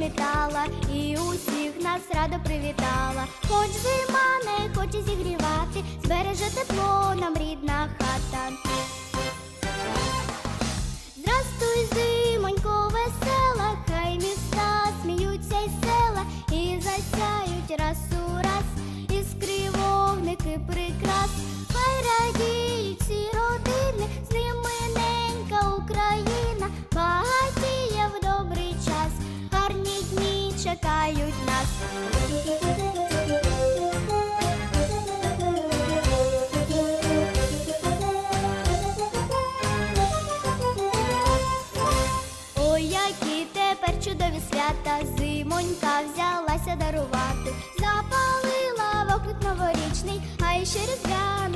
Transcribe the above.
завітала і усіх нас радо привітала. Хоч зима не хоче зігрівати, збереже тепло нам рідна хата. Здрастуй, зимонько, весела, хай міста сміються й села, і засяють раз у раз, іскри вогники прикрас, чекають нас. Ой, які тепер чудові свята, зимонька взялася дарувати, запалила вогник новорічний, а ще різдвя